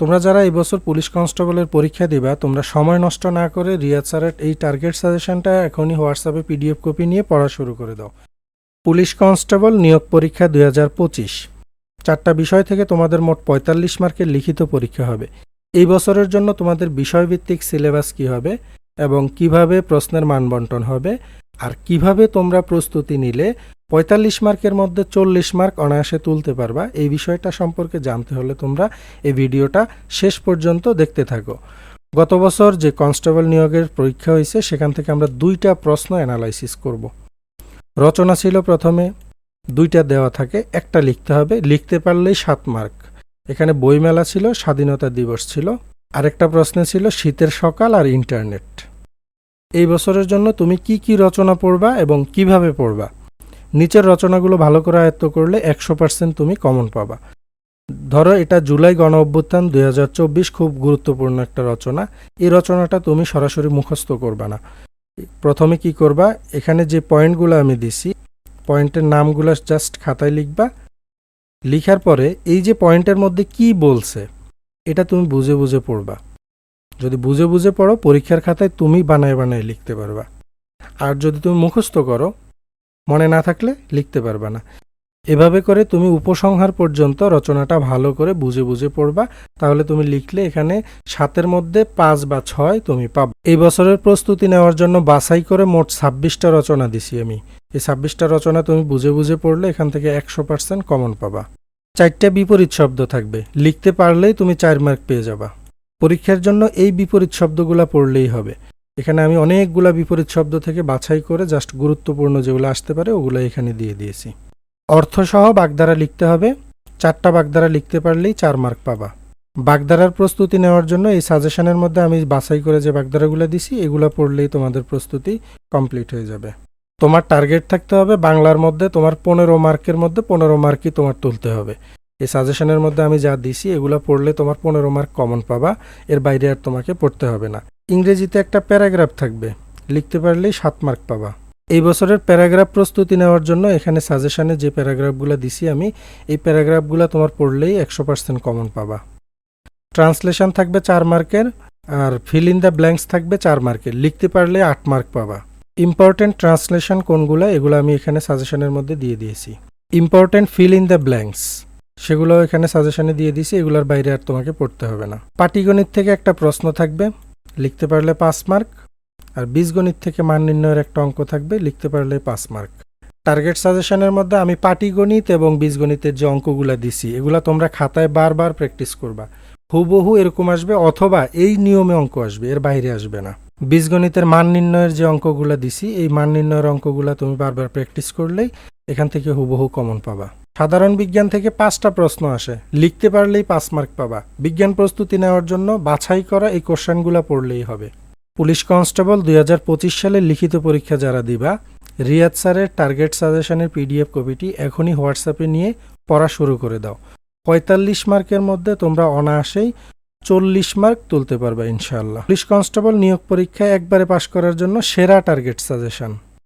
তোমরা যারা এই বছর পুলিশ কনস্টেবলের পরীক্ষা দিবা, তোমরা সময় নষ্ট না করে রিয়াদ স্যারের এই টার্গেট সাজেশনটা এখনই হোয়াটসঅ্যাপে পিডিএফ কপি নিয়ে পড়া শুরু করে দাও। পুলিশ কনস্টেবল নিয়োগ পরীক্ষা দুই হাজার পঁচিশ। চারটা বিষয় থেকে তোমাদের মোট পঁয়তাল্লিশ মার্কের লিখিত পরীক্ষা হবে। এই বছরের জন্য তোমাদের বিষয়ভিত্তিক সিলেবাস কি হবে এবং কীভাবে প্রশ্নের মানবন্টন হবে, আর কীভাবে তোমরা প্রস্তুতি নিলে পঁয়তাল্লিশ মার্কের মধ্যে চল্লিশ মার্ক অনায়াসে তুলতে পারবা। এই বিষয়টা সম্পর্কে জানতে হলে তোমরা এই ভিডিওটা শেষ পর্যন্ত দেখতে থাকো। গত বছর যে কনস্টেবল নিয়োগের পরীক্ষা হয়েছে, সেখান থেকে আমরা দুইটা প্রশ্ন অ্যানালাইসিস করব। রচনা ছিল প্রথমে, দুইটা দেওয়া থাকে, একটা লিখতে হবে। লিখতে পারলেই সাত মার্ক। এখানে বইমেলা ছিল, স্বাধীনতা দিবস ছিল। আরেকটা প্রশ্ন ছিল, শীতের সকাল আর ইন্টারনেট। এই বছরের জন্য তুমি কি কি রচনা পড়বা এবং কীভাবে পড়বা? নিচের রচনাগুলো ভালো করে আয়ত্ত করলে একশো পার্সেন্ট তুমি কমন পাবা। ধরো এটা জুলাই গণ অভ্যুত্থান দুই হাজার চব্বিশ খুব গুরুত্বপূর্ণ একটা রচনা। এই রচনাটা তুমি সরাসরি মুখস্থ করবা না। প্রথমে কি করবা? এখানে যে পয়েন্টগুলো আমি দিছি, পয়েন্টের নামগুলো জাস্ট খাতায় লিখবা। লিখার পরে এই যে পয়েন্টের মধ্যে কি বলছে, এটা তুমি বুঝে বুঝে পড়বা। যদি বুঝে বুঝে পড়ো, পরীক্ষার খাতায় তুমি বানায় বানায় লিখতে পারবা। আর যদি তুমি মুখস্থ করো মনে না থাকলে লিখতে পারবে না। এভাবে করে তুমি উপসংহার পর্যন্ত রচনাটা ভালো করে বুঝে বুঝে পড়বা। তাহলে তুমি লিখলে এখানে সাতের মধ্যে পাঁচ বা ছয় তুমি পাবে। এই বছরের প্রস্তুতি নেওয়ার জন্য বাছাই করে মোট ছাব্বিশটা রচনা দিছি আমি। এই ছাব্বিশটা রচনা তুমি বুঝে বুঝে পড়লে এখান থেকে একশো পার্সেন্ট কমন পাবা। চারটা বিপরীত শব্দ থাকবে। লিখতে পারলেই তুমি চার মার্ক পেয়ে যাবা। পরীক্ষার জন্য এই বিপরীত শব্দগুলা পড়লেই হবে। এখানে আমি অনেকগুলা বিপরীত শব্দ থেকে বাছাই করে জাস্ট গুরুত্বপূর্ণ যেগুলো আসতে পারে ওগুলো এখানে দিয়ে দিয়েছি। অর্থসহ বাগধারা লিখতে হবে। চারটা বাগধারা লিখতে পারলেই চার মার্ক পাবা। বাগধারার প্রস্তুতি নেওয়ার জন্য এই সাজেশনের মধ্যে আমি বাছাই করে যে বাগধারাগুলো দিছি, এগুলো পড়লেই তোমাদের প্রস্তুতি কমপ্লিট হয়ে যাবে। তোমার টার্গেট থাকতে হবে বাংলার মধ্যে, তোমার পনেরো মার্কের মধ্যে পনেরো মার্কই তোমার তুলতে হবে। এই সাজেশনের মধ্যে আমি যা দিছি, এগুলো পড়লে তোমার পনেরো মার্ক কমন পাবা, এর বাইরে আর তোমাকে পড়তে হবে না। ইংরেজিতে একটা প্যারাগ্রাফ থাকবে। লিখতে পারলেই সাত মার্ক পাবা। এই বছরের প্যারাগ্রাফ প্রস্তুতি নেওয়ার জন্য এখানে সাজেশানে যে প্যারাগ্রাফগুলো দিছি আমি, এই প্যারাগ্রাফগুলো তোমার পড়লেই একশো পার্সেন্ট কমন পাবা। ট্রান্সলেশন থাকবে চার মার্কের আর ফিল ইন দ্য ব্ল্যাঙ্কস থাকবে চার মার্কের। লিখতে পারলে আট মার্ক পাবা। ইম্পর্টেন্ট ট্রান্সলেশন কোনগুলো, এগুলো আমি এখানে সাজেশনের মধ্যে দিয়ে দিয়েছি। Important fill in the blanks সেগুলো এখানে সাজেশনে দিয়ে দিয়েছি এগুলোর বাইরে আর তোমাকে পড়তে হবে না। পাটিগণিত থেকে একটা প্রশ্ন থাকবে লিখতে পারলে পাঁচ মার্ক, আর বীজগণিত থেকে মান নির্ণয়ের একটা অঙ্ক থাকবে, লিখতে পারলে পাঁচ মার্ক। টার্গেট সাজেশনের মধ্যে আমি পাটিগণিত এবং বীজগণিতের যে অঙ্কগুলো দিছি, এগুলো তোমরা খাতায় বারবার প্র্যাকটিস করবা। হুবহু এরকম আসবে, অথবা এই নিয়মে অঙ্ক আসবে, এর বাইরে আসবে না। বীজগণিতের মান নির্ণয়ের যে অঙ্কগুলো দিছি, এই মান নির্ণয়ের অঙ্কগুলো তুমি বারবার প্র্যাকটিস করলেই এখান থেকে হুবহু কমন পাবা। সাধারণ বিজ্ঞান থেকে পাঁচটা প্রশ্ন আসে। লিখতে পারলেই পাঁচ মার্ক পাবা। বিজ্ঞান প্রস্তুতি নেওয়ার জন্য বাছাই করা এই কোশ্চেনগুলো পড়লেই হবে। পুলিশ কনস্টেবল দুই সালের লিখিত পরীক্ষা যারা দিবা, রিয়াদ স্যারের টার্গেট সাজেশনের পিডিএফ কপিটি এখনই হোয়াটসঅ্যাপে নিয়ে পড়া শুরু করে দাও। পঁয়তাল্লিশ মার্কের মধ্যে তোমরা অনায়াসেই চল্লিশ মার্ক তুলতে পারবে ইনশাআল্লাহ। পুলিশ কনস্টেবল নিয়োগ পরীক্ষায় একবারে পাশ করার জন্য সেরা টার্গেট সাজেশন।